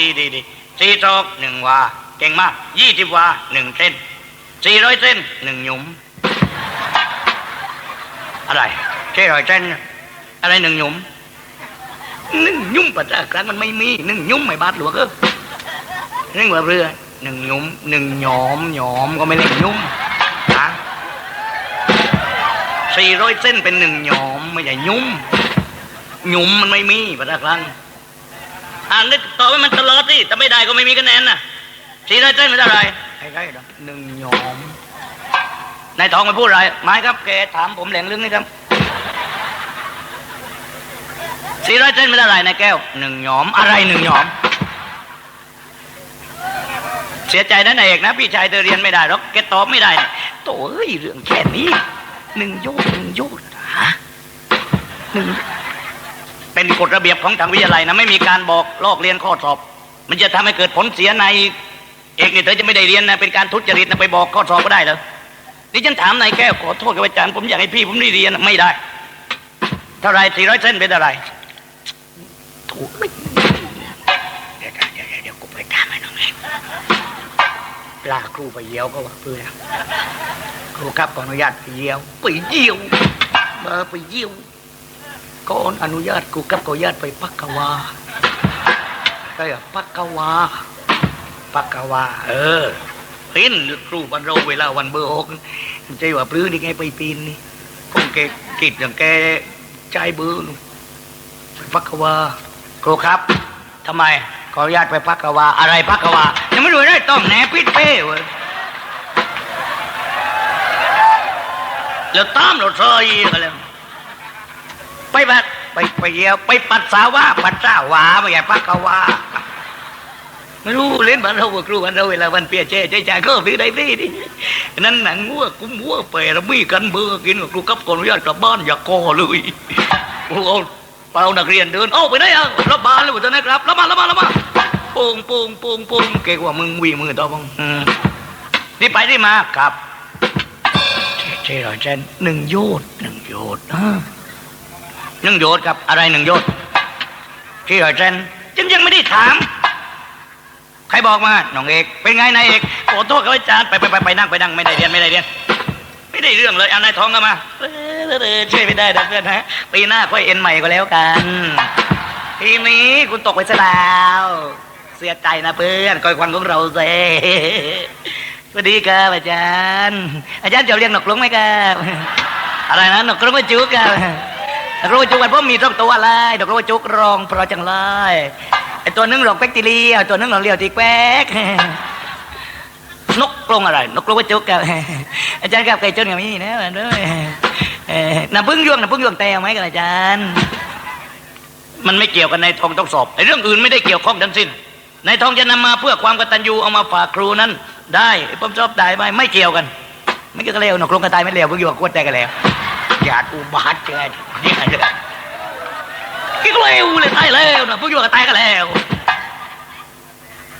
ดีดีดีสี่ตอกหนึ่งวาเก่งมากยี่สิบวาหนึ่งเส้นสี่ร้อยเส้นหนึ่งหยุม อะไรใช่ร้อยเส้นอะไรหนึ่งหยุมหนึ่งหยุมปัจจัยครั้งมันไม่มีหนึ่งหยุมไม่บาดหลวงเออหนึ่งว่าเรือหนึ่งหยุมหนึ่งหยอมหยอมก็ไม่เรียกหยุมฮะสี่ร้อยเส้นเป็นหนึ่งหยอมไม่ใช่หยุมหยุมมันไม่มีปัจจัยครั้ง อ่านได้ตอบให้มันตลอดสิถ้าไม่ได้ก็ไม่มีคะแนนนะสี่ร้อยเส้นไม่ได้อะไรใกล้ๆหรอกหนึ่งหยอมนายทองไปพูดอะไรไม้ครับแกถามผมแหลงลึกนี่ครับสี่ร้อยเส้นไม่ได้อะไรนายแก้วหนึ่งหยอมอะไรหนึ่งหยอม เสียใจนะนายเอกนะ พี่ชายเธอเรียนไม่ได้หรอกแกตอบไม่ได้เนี่ยโถ่เอ้ยเรื่องแค่นี้หนึ่งโยดหนึ่งโยดฮะหนึ่ง เป็นกฎระเบียบของทางวิทยาลัยนะไม่มีการบอกลอกเรียนข้อสอบ มันจะทำให้เกิดผลเสียในเอกเนี่ยเธอจะไม่ได้เรียนนะเป็นการทุจริตนะไปบอกข้อสอบก็ได้เหรอนี่ฉันถามนายแก้วขอโทษกับอาจารย์ผมอยากให้พี่ผมได้เรียนไม่ได้เท่าไรสี่ร้อยเส้นเป็นเท่าไรถูกเดี๋ยเดี๋ยวเดี๋ยวเดี๋ยวกูไปตามให้น้องเองลาครูไปเยี่ยวก็ว่าเพื่อนครูครับขออนุญาตไปเยี่ยวไปเยี่ยวมาไปเยี่ยว ก่อนอนุญาตกูกับขออญาติไปปักกวาใช่อะปักกวาปักกวาเออเห็นครูบันเราเวลาวันเบอร์หกใจว่าปลื้มนี่ไงไปปีนนี่คงแกกิดอย่างแกใจเบอร์นู่นไปปักกวาครูครับทำไมขออนุญาตไปปักกวาอะไรปักกวายังไม่รู้ได้ต้องแหนพิษเป้เว้ยแล้วตามเราซอยกันเลย ไปบัดไปไปเยี่ยวไปปัสสาวะปัสสาวะไม่ใช่ปักกวาไม่รู้เล่นบ้านเรากครูบ้านเราเวลาวันเปียเจ๊เจ๊จ่าก็ซื้อได้ดีดินั่นหนังงัวกุ้มวัวเปรย์มีกันเบอร์กินกับครูกับคนญาตกลับบ้านอย่าก่อเลยโอ้โหเปล่านักเรียนเดินโอ้ไปไหนอะรับบานเลยตอนนั้นครับรับมารับมารับมาโป่งป่งป่งป่งเก่งกว่ามึงวิ่งมือต่อมึงนี่ไปที่มาครับเจ๊ร้อยเจนหนึ่งโยดหนึ่งโยดอ่า หนึ่งโยชน์ครับ อะไรหนึ่งโยชน์ที่ร้อยเซนจึงยังไม่ได้ถาม ใครบอกมาน้องเอกเป็นไงนายเอกขอโทษครับอาจารย์ไปไปไปไปนั่งไปนั่งไม่ได้เรียนไม่ได้เรียน ไม่ได้เรื่องเลยเอานายทองก็มาเออเออเอช่วยไม่ได้นะเพื่อนฮะปีหน้าค่อยเอ็นใหม่ก็แล้วกันทีนี้คุณตกไปซะแล้วเสียใจนะเพื่อนคอยควันของเราเซสวัสดีครับอาจารย์ อาจารย์จะเรียนหนกลงไหมครับอะไรนะหนกลงไม่จุกครับ ดอกกรจุกกันเพราะมีสองตัวอะไรดอกกระจุกรองเพราะจังเลยไอตัวหนึงหลอกแป๊กทีเรียตัวหนึงหลอกเลี้ยวตีแป๊กนกกรงอะไรนกกรงกระจุกกับอาจารย์กับไก่จนกับนี่นะมันด้วยเอ่อน้ำพึ่งยวงน้ำพึ่งยวงแตวไหมกันอาจารย์ มันไม่เกี่ยวกันในทองต้องสอบไอเรื่องอื่นไม่ได้เกี่ยวข้องทั้งสิ้น ในทองจะนำมาเพื่อความกตัญญูเอามาฝากครูนั้น ได้ผมชอบได้ไหมไม่เกี่ยวกัน ไม่เกี่ยวกันแล้วนกกรงกระตายไม่แล้วพึ่งยวงกวดแต่กันแล้ว อย่าอุบาทเกินนี่ไงเลยกี่ก็เร็วเลยตายแล้วนะพวกอยู่กับตายกันแล้ว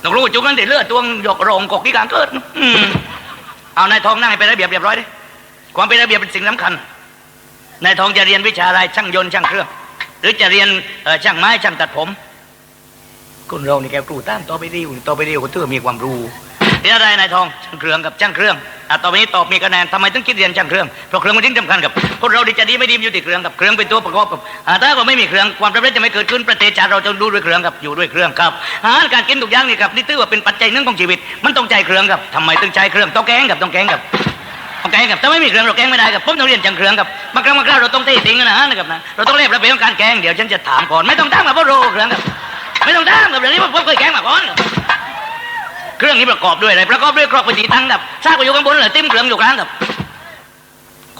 ต้องรู้จุกนั้นเดี๋ยวเลือดตวงหยกโรงกกที่กลางเกิดเอานายทองนั่งให้เป็นระเบียบเรียบร้อยดิความเป็นระเบียบเป็นสิ่งสำคัญนายทองจะเรียนวิชาอะไรช่างยนต์ช่างเครื่อง หรือจะเรียนช่างไม้ช่างตัดผมคุณเรานี่แกครูตั้งต่อไปดีต่อไปดีคุณเธอมีความรู้เรียนอะไรนายทองช่างเครื่องกับช่างเครื่อง อะต่อไปนี้ตอบมีคะแนนทำไมต้องคิดเรียนช่างเครื่องเพราะเครื่องมันยิ่งสำคัญกับคนเราดีจะดีไม่ดีมันอยู่ที่เครื่องกับเครื่องเป็นตัวประกอบกับถ้าว่าไม่มีเครื่องความสำเร็จจะไม่เกิดขึ้นประเทศชาติเราจะดูด้วยเครื่องกับอยู่ด้วยเครื่องครับอาหารการกินทุกอย่างนี่ครับนี่ถือว่าเป็นปัจจัยหนึ่งของชีวิต มันต้องใจเครื่องครับทำไมต้องใจเครื่องต้องแกงกับต้องแกงกับต้องแกงกับถ้าไม่มีเครื่องเราแกงไม่ได้กับผมต้องเรียนจังเครื่องกับบางครั้งบางคราวเราต้องเททิ้งนะนะครับนะเราต้องเรียนระเบียบของการแกงเดี๋ยวฉันจะถามก่อนไม่ต้องถามกับเพราะโรเครื่องกับไม่ต้องถามกับเรื่องนี้ผมเคยแกงมาก่อน เครื่องนี้ประกอบด้วยอะไรประกอบด้วยครอบปฏิตังกับซากก็อยู่ข้างบนเหรอติ้มเครื่องอยู่กลางกับ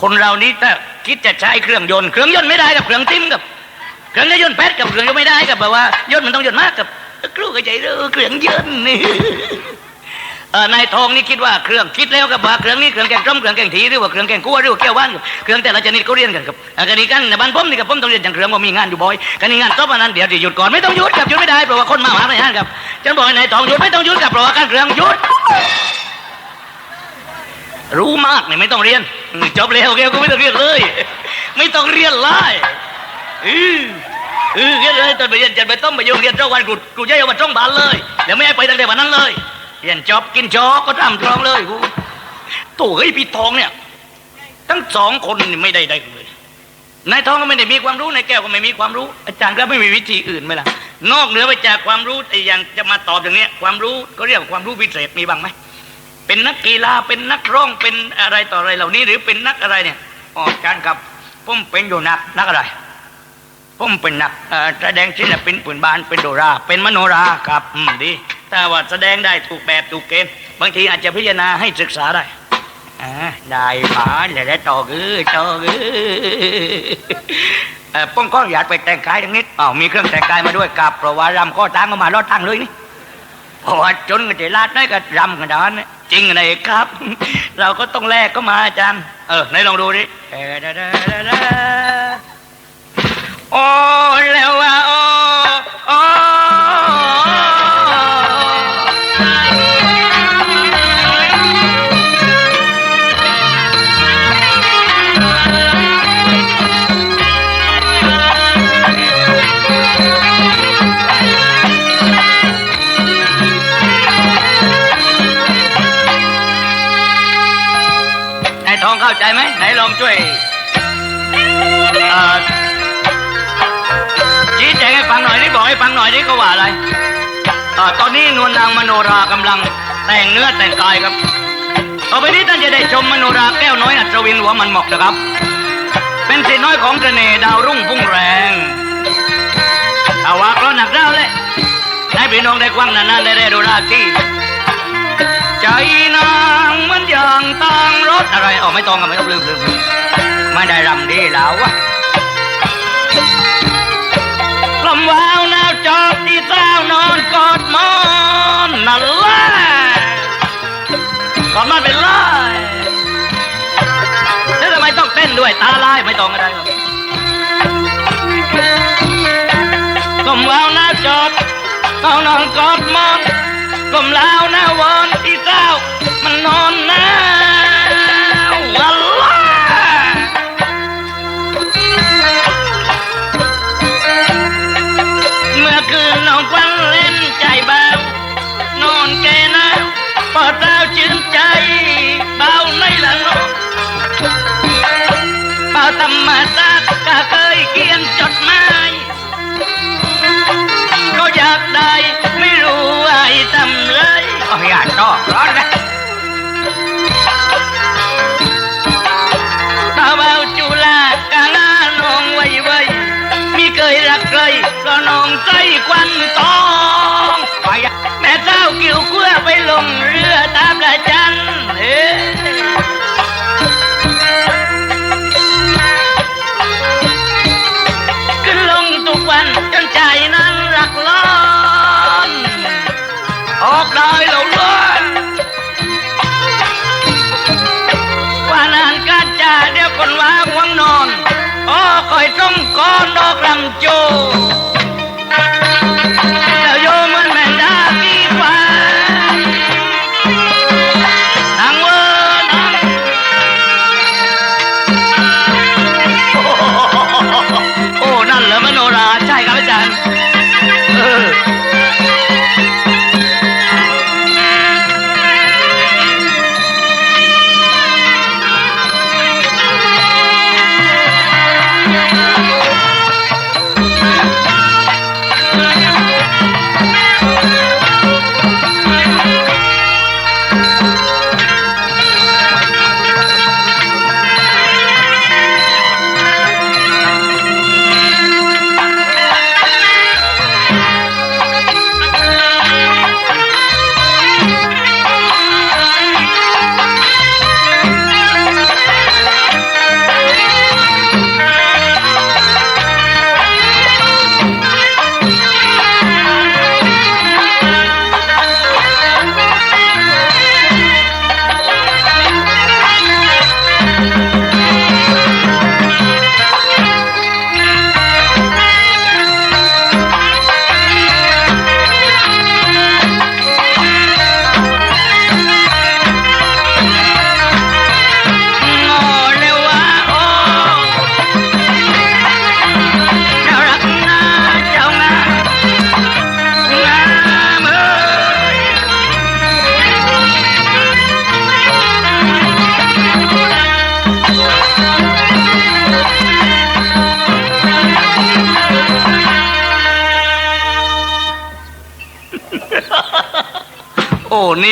คนเรานี้ถ้าคิดจะใช้เครื่องยนต์เครื่องยนต์ไม่ได้กับเครื่องติ้มกับ เครื่องยนต์แปดกับเครื่องยนต์ไม่ได้กับแบบว่ายนต์มันต้องยนต์มากกับครูก็ใจเรื่องเครื่องยนต์นี่เออนายทองนี่คิดว่าเครื่องคิดแล้วกับว่าเครื่องนี้เครื่องแกงต้มเครื่องแกงถีหรือว่าเครื่องแกงคั่วหรือว่าแก้วบ้านกับเครื่องแต่ละชนิดก็เรียนกันครับกันนี้กันในบ้านผมนี่กับผมต้องเรียนจังเครื่องว่ามีงานอยู่บ่อยกันนี้งานจบอันนั้นเดี๋ยวจะหยุดก่อนไม่ต้องหยุดครับหยุดไม่ได้เพราะว่าคนมาหาในห้างครับ ฉันบอกให้นายทองหยุดไม่ต้องหยุดครับเพราะว่าการเครื่องหยุด รู้มากนี่ไม่ต้องเรียนจบแล้วแกก็ไม่ต้องเรียนเลย ไม่ต้องเรียนเลยอือเออเรียนเลยตอนไปเรียนจันไปต้มไปโยงเรียนเจ้าวันกูกูจะเอามาจ้องบานเลยเดี๋ยวไม่ให้ไปตั้งแต่วันนั้นเลย เรียนจอบกินจอบก็ทำทองเลยกูโถ่เฮ้ยพี่ทองเนี่ย ทั้งสองคนไม่ได้ได้เลยนายทองก็ไม่ได้มีความรู้นายแก้วก็ไม่มีความรู้ อาจารย์ก็ไม่มีวิธีอื่นไหมล่ะ นอกเหนือไปจากความรู้ไอ้อย่างจะมาตอบอย่างเนี้ยความรู้ก็เรียกว่าความรู้พิเศษมีบ้างไหมเป็นนักกีฬาเป็นนักร้องเป็นอะไรต่ออะไรเหล่านี้ หรือเป็นนักอะไรเนี่ยอ๋ออาจารย์ครับผมเป็นอยู่นักนักอะไรผมเป็นนักแสดงศิลปินปืนบานเป็นโดรา เป็นมโนราครับอืมดีถ้าว่าแสดงได้ถูกแบบถูกเกณฑ์บางทีอาจจะพิจารณาให้ศึกษาได้อ่าได้ผาเลยได้ต่อคือต่อคือ เออป้องก้อนอยากไปแต่งกายทั้งนิดอ้าวมีเครื่องแต่งกายมาด้วยกับเพราะว่ารำข้อตั้งก็มาลอดตั้งเลยนี่พอจนกันจะลาดน้อยก็รำกันดานนะจริงนะเอกครับ เราก็ต้องแลกก็มาอาจารย์ เออไหนลองดูดิโอ้แล้วว่าโอ้ ให้ฟังหน่อยนี่เขาว่าอะไรอตอนนี้นวลนางมโนรากำลังแต่งเนื้อแต่งกายครับ ต่อไปนี้ท่านจะได้ชมมโนราแก้วน้อยอัศวินหัวมันหมอกนะครับ เป็นสิทธิ์น้อยของเสน่ห์ดาวรุ่งพุ่งแรงถ้าว่าเพราะหนักเล่าเลยให้พี่น้องได้กว้างนานๆได้ได้ดูราที่ ใจนางมันอย่างต่างรถอะไรอ๋อไม่ต้องกันไม่ต้องลืมลืมลืมไม่ได้รำดีแล้ววะ มวาวหนาวจอบที่เต้านอนกอดมอนนั่นแหละกอดมันเป็นไรแล้วทำไมต้องเต้นด้วยตาลายไม่ต้องอะไรหรอกลมวาวหนาวจอบเต้านอนกอดมอนลมลาวหนาว ยรักใครก็นองใจควันตองไปแม่เจ้ากิ่วกั้วไปลงเรือตามละจันเอ้ยขึ้นลงทุกวันจนใจนั้นรักล้อนออกได้แล้วล้ว อ้อคอยต้องก้อนดอกลำโจ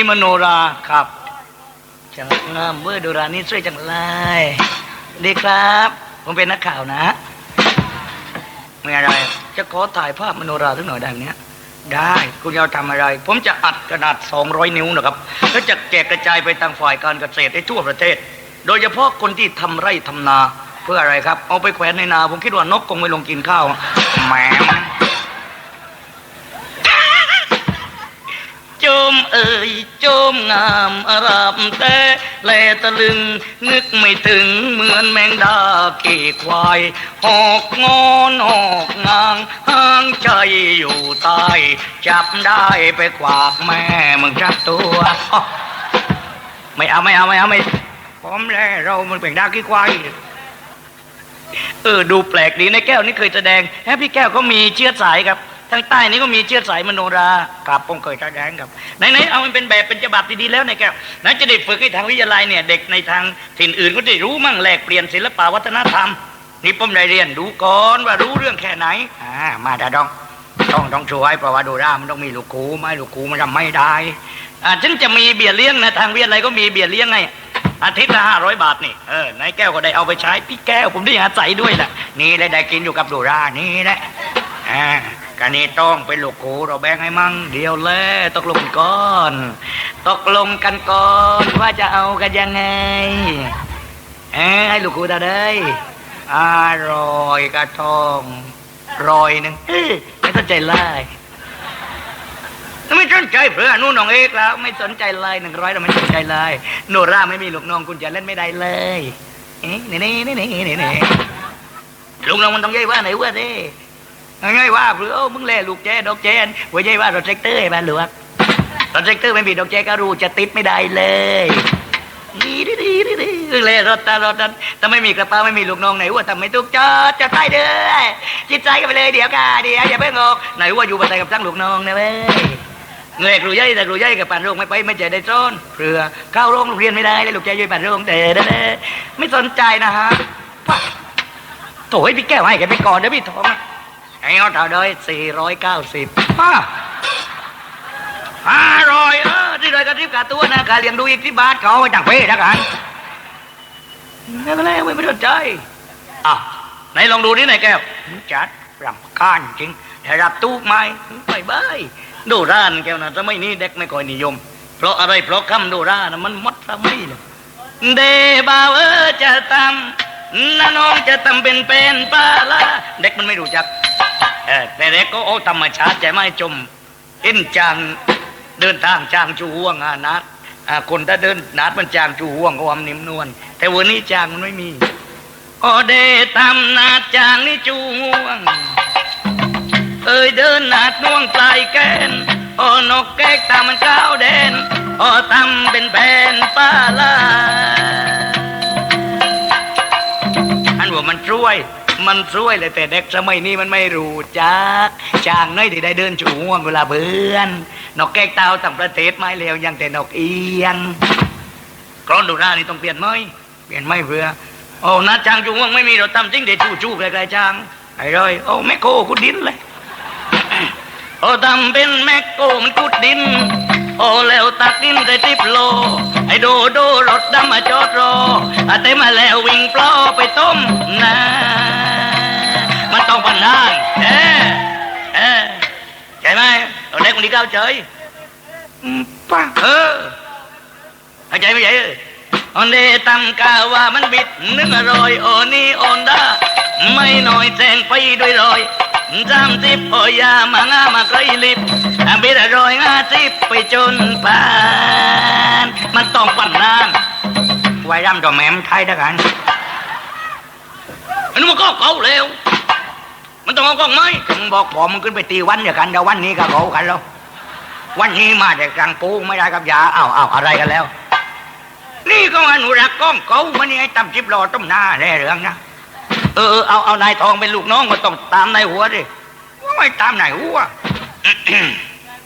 มโนราครับจังงามเมื่อดูรานี่ช่วยจังเลยดีครับ ผมเป็นนักข่าวนะไม่อะไร จะขอถ่ายภาพมโนราสักหน่อยได้ไหมเนี่ยได้คุณจะทำอะไร ผมจะอัดกระดาษ 200 นิ้วนะครับ แล้วจะแจกกระจายไปทางฝ่ายการเกษตรในทั่วประเทศ โดยเฉพาะคนที่ทำไร่ทำนาเพื่ออะไรครับ เอาไปแขวนในนา ผมคิดว่านกคงไม่ลงกินข้าวแหม โจมเอ่ยโจมงามอารามแต่แลตะลึง นึกไม่ถึงเหมือนแมงดาเกี่ควายหอกงอนหอกงางห้างใจอยู่ใต้จับได้ไปกวากแม่มึงจับตัว ไม่เอาไม่เอาไม่เอาไม่พร้อมแล้วเรามันเป็นดาขี้ควายเออดูแปลกดีในแก้วนี่เคยแสดงแฮะพี่แก้วก็มีเชื้อสายครับ ทางใต้นี่ก็มีเชื้อสายมโนราครับผมเคยแสดงครับไหนๆเอามันเป็นแบบเป็นฉบับดีๆแล้วในแก้วไหนจะได้ฝึกให้ทางวิทยาลัยเนี่ยเด็กในทางถิ่นอื่นก็ได้รู้มั่งแลกเปลี่ยนศิลปวัฒนธรรม นี่ผมได้เรียนดูก่อนว่ารู้เรื่องแค่ไหนอ่ามาดาดองต้องต้องช่วยเพราะว่าโดรามันต้องมีลูกคูไม่ลูกคูมันทำไม่ได้อ่าถึงจะมีเบี้ยเลี้ยงนะทางวิทยาลัยก็มีเบี้ยเลี้ยงไงอาทิตย์ละห้าร้อยบาทนี่เออนายแก้วก็ได้เอาไปใช้พี่แก้วผมได้อาศัยด้วยแหละนี่เลยได้กินอยู่กับโดรานี่แหละอ่า การนี้ต้องเป็นลูกครูเราแบ่งให้มั่งเดียวแลตกลงกันก่อน ตกลงกันก่อนว่าจะเอากันยังไงเอ้ให้ลูกครูตาได้อร่อยกระทองรอยหนึ่งไม่ต้องใจไล่ไม่สนใจเพื่อนนู่นน้องเอกแล้ว ไม่สนใจเลยหนึ่งร้อยเราไม่สนใจเลยโนราไม่มีลูกน้องคุณจะเล่นไม่ได้เลยเอ๊ะนี่นี่นี่นี่นี่นี่ลูกน้องมันต้องย่อยว่าไหนว่าดิ ย่อยว่าเพื่ออมึงเล่ลูกแจดอกแจนว่าย่อยว่ารถเซกเตอร์ไอ้บ้านหลวงรถเซกเตอร์ไม่มีดอกแจก็รู้จะติดไม่ได้เลยนี่ดิดิดิดิเล่รถตารถนั้นถ้าไม่มีกระเป๋าไม่มีลูกน้องไหนว่าทำไม่ถูกจอดจอดใต้เด้อจิตใจกันไปเลยเดี๋ยวกาเดี๋ยวอย่าเพิ่งงอกไหนว่าอยู่บันไดกับทั้งลูกน้องนะเว้ยเงยครูใหญ่แต่ครูใหญ่กับปานโรงไม่ไปไม่เจอได้ซ้อนเรือเข้าโรงเรียนไม่ได้เลยลูกใจย่ยปานโรงแต่เด้อไม่สนใจนะฮะโถ่ให้พี่แก้วให้แกไปก่อนเดี๋ยวพี่ทองนะ ไอ้เอาเท่าเด้สี่ร้อยเก้าสิบป้าห้าร้อยเออที่เลยกระทิบกาตัวนะการเลี้ยงดูอีกที่บ้านเขาไปจังเป้ละกันไม่เป็นไรไม่ไม่สนใจอะไหนลองดูนี่ไหนแก้วจัดรำคาญจริงแต่รับตู้ไหมไปบายดูร้านแกวนะสมัยนี้เด็กไม่ค่อยนิยม เพราะอะไรเพราะคำดูร้านนะมันหมดสมัยเลยเดบ่าวเออจะทำน้าน้องจะทำเป็นเป็นปลาละเด็กมันไม่รู้จัก เออแต่เด็กก็โอ้ธรรมชาติใจไม่จมเอ็นจางเดินทางจางจูห่วงอานัดคนถ้าเดินนัดมันจางจูห่วงความนิ่มนวลแต่วันนี้จางมันไม่มีโอเดทำนาจางนี่จูห่วง เอ้ยเดินนาดน่วงปลายแกนโอ้นกแก๊กตามันก้าวแดนโอ้ทำเป็นแผนป้าลา ว่ามันช่วยมันช่วยเลยแต่เด็กสมัยนี้มันไม่รู้จักจางน้อยที่ได้เดินจูงวงเวลาเบื่อนนกแก๊กเตาต่างประเทศไม่เลวยังแต่นกเอียงกรอนดูหน้านี่ต้องเปลี่ยนไหมเปลี่ยนไหมเพื่อโอ้นัดจางจูงวงไม่มีเราทำจริงเด็ดจู้จู้ไกลๆจางไอ้เลยโอ้แม่โคคุณดินเลยโอ้ทำเป็นแมกโกมันกุดดิน โอ้แล้วตักดินได้ติบโล ไอ้โดโดรถดำมาจอดรออาเต็มาแล้ววิ่งปลอไปต้มนะ คนนี้ก้าวเฉยอืมป้าเออเข้าใจไหมใหญ่เอ้ยอันเดตำกาว่ามันบิดนึกอร่อยโอนี่โอนดาไม่น้อยแจงไปด้วยรอยจำทิพพอยามาง่ามาไกลลิบอาบิดอร่อยงาทิพไปจนปานมันต้องปั่นนานไว้รำตัวแม่มไทยด้วยกันอันนี้มันก็เก่าแล้ว มันต้องเอากล้องไหมมึงบอกผมมึงขึ้นไปตีวันเดียวกันเดี๋ยววันนี้ก็เขากันแล้ว วันนี้มาแต่กลางปูไม่ได้กับยาอ้าวอ้าวอะไรกันแล้ว นี่ก็อนุรักษ์กล้องเขามันนี่ไอ้ตำจิบรอต้มหน้าแร่เรื่องนะเออเออเอาเอานายทองเป็นลูกน้องก็ต้องตามนายหัวดิไม่ตามนายหัว